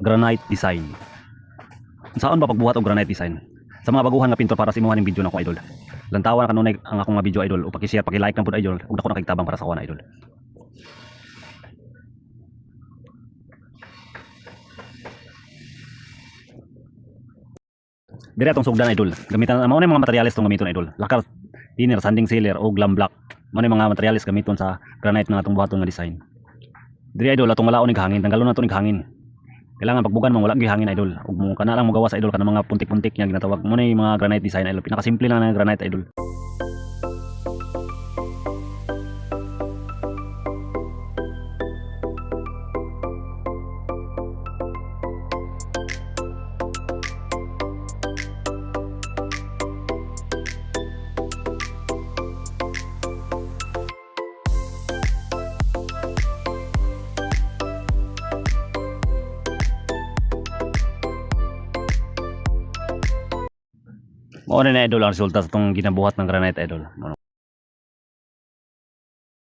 granite design. Saan ba pagbuhat og granite design? Sa mga baguhan nga pintor para sa imuhan ng video nako idol. Lantawan na kanunay ang akong mga video idol o paki-share, paki-like lang pud idol ug dako na kay tabang para sa kuha idol. Dire atong sugdan idol. Gamitan mao na mga materyales tong gamiton idol. Lakar, thinner, sanding sealer o glam block. Mao na mga materyales gamiton sa granite nga atong buhaton nga design. Dire idol atong walaon nig hangin, tanggalon nato nig hangin. Kailangan pagbugan mo wala gyud hangin idol. Ug mo kana lang mo gawas idol kana mga puntik-puntik nga ginatawag mo na yung mga granite design idol. Pinakasimple lang ng granite idol. Mao na idol ang resulta sa itong ginabuhat ng granite idol.